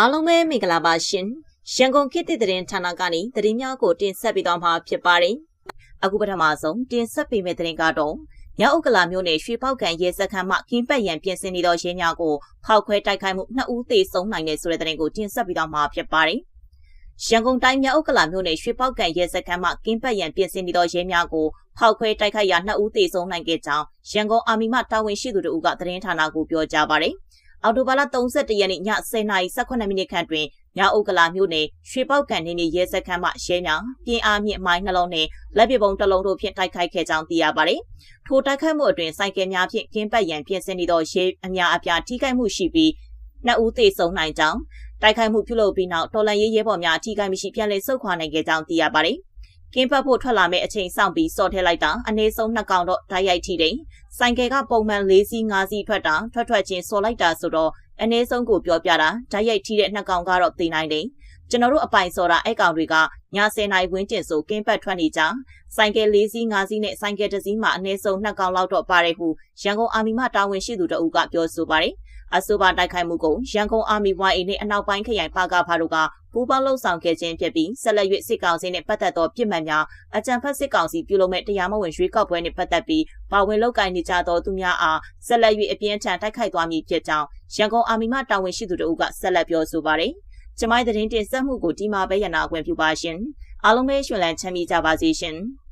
အားလုံးပဲမင်္ဂလာပါရှင်ရန်ကုန်ခေတ်သစ်သတင်းဌာနကနေသတင်းများကိုတင်ဆက်ပေးသွားမှာဖြစ်ပါတယ်အခုပထမဆုံးတင်ဆက်ပေးမယ့်သတင်းကတော့မြောက်ဥက္ကလာမြို့နယ်ရွှေပေါက်ကန်ရဲစခန်းမှကင်းပတ်ရန်ပြင်ဆင်နေသောရဲများကိုဖောက်ခွဲတိုက်ခိုက်မှုနှစ်ဦးသေဆုံးနိုင်တဲ့ဆိုတဲ့သတင်းကိုတင်ဆက်ပေးသွားမှာဖြစ်ပါတယ်ရန်ကုန်တိုင်းမြောက်ဥက္ကလာမြို့နယ်ရွှေပေါက်ကန်ရဲစခန်းမှကင်းပတ်ရန်ပြင်ဆင်နေသောရဲများကိုဖောက်ခွဲတိုက်ခိုက်ရာနှစ်ဦးသေဆုံးနိုင်ခဲ့ကြောင်းရန်ကုန်အာမီမှတာဝန်ရှိသူတို့ကသတင်းဌာနကိုပြောကြားပါတယ်။ အော်တိုဘာလ31ရက်နေ့ည10:18မိနစ်ခန့်တွင်မြောက်ဥက္ကလာမြို့နယ်ရွှေပေါက်ကန်နေနေရဲစခန်းမှရဲများပြင်းအားမြင့်အမိုင်းနှလုံးနှင့်လက်ပစ်ပုံတစ်လုံးတို့ဖြင့်တိုက်ခိုက်ခဲ့ကြောင်းသိရပါတယ်။ထိုတိုက်ခိုက်မှုအတွင်းစိုက်ကယ်များဖြင့်ကင်းပတ်ရန်ပြင်ဆင်နေသောရဲအများအပြားထိခိုက်မှုရှိပြီးနှစ်ဦးသေဆုံးနိုင်ကြောင်းတိုက်ခိုက်မှုပြုလုပ်ပြီးနောက်တော်လန်ရေးရဲဘော်များအထိခိုက်မရှိပြန်လည်ဆုတ်ခွာနိုင်ခဲ့ကြောင်းသိရပါတယ်။ ကင်းပတ်ဖို့ထွက်လာမယ့်အချိန်စောင့်ပြီးစော့ထဲလိုက်တာအနည်းဆုံးနှစ်ကောင်တော့ဓာတ်ရိုက်ထိတယ်။ဆိုင်ကယ်ကပုံမှန်၄စီး၅စီးထွက်တာထွက်ထွက်ချင်းစော်လိုက်တာဆိုတော့အနည်းဆုံးကိုပြောပြတာဓာတ်ရိုက်ထိတဲ့နှစ်ကောင်ကတော့သိနိုင်တယ်။ကျွန်တော်တို့အပိုင်စော်တာအဲ့ကောင်တွေကည10နာရီဝန်းကျင်ဆိုကင်းပတ်ထွက်နေကြဆိုင်ကယ်၄စီး၅စီးနဲ့ဆိုင်ကယ်တစ်စီးမှာအနည်းဆုံးနှစ်ကောင်လောက်တော့ပါတယ်ဟုရန်ကုန်အာမီမှတာဝန်ရှိသူတအုပ်ကပြောဆိုပါတယ်။ အဆိုပါတိုက်ခိုက်မှုကိုရန်ကုန်အာမီ YA နဲ့အနောက်ပိုင်းခရိုင်ပါကဖာတို့ကပူးပေါင်းလှုပ်ဆောင်ခဲ့ခြင်းဖြစ်ပြီးဆက်လက်၍စစ်ကောင်စီနဲ့ပတ်သက်သောပြစ်မှတ်များအကြံဖက်စစ်ကောင်စီပြုလုပ်မဲ့တရားမဝင်ရွေးကောက်ပွဲနဲ့ပတ်သက်ပြီးပါဝင်လုပ်ကိုင်နေကြသောသူများအားဆက်လက်၍အပြင်းထန်တိုက်ခိုက်သွားမည်ဖြစ်ကြောင်းရန်ကုန်အာမီမှတာဝန်ရှိသူတို့ကဆက်လက်ပြောဆိုပါတယ်။ကျမိုင်းသတင်းတင်ဆက်မှုကိုဒီမှာပဲရနာခွင့်ပြုပါရှင်။အားလုံးပဲရှင်လန်းချမ်းမြေ့ကြပါစေရှင်။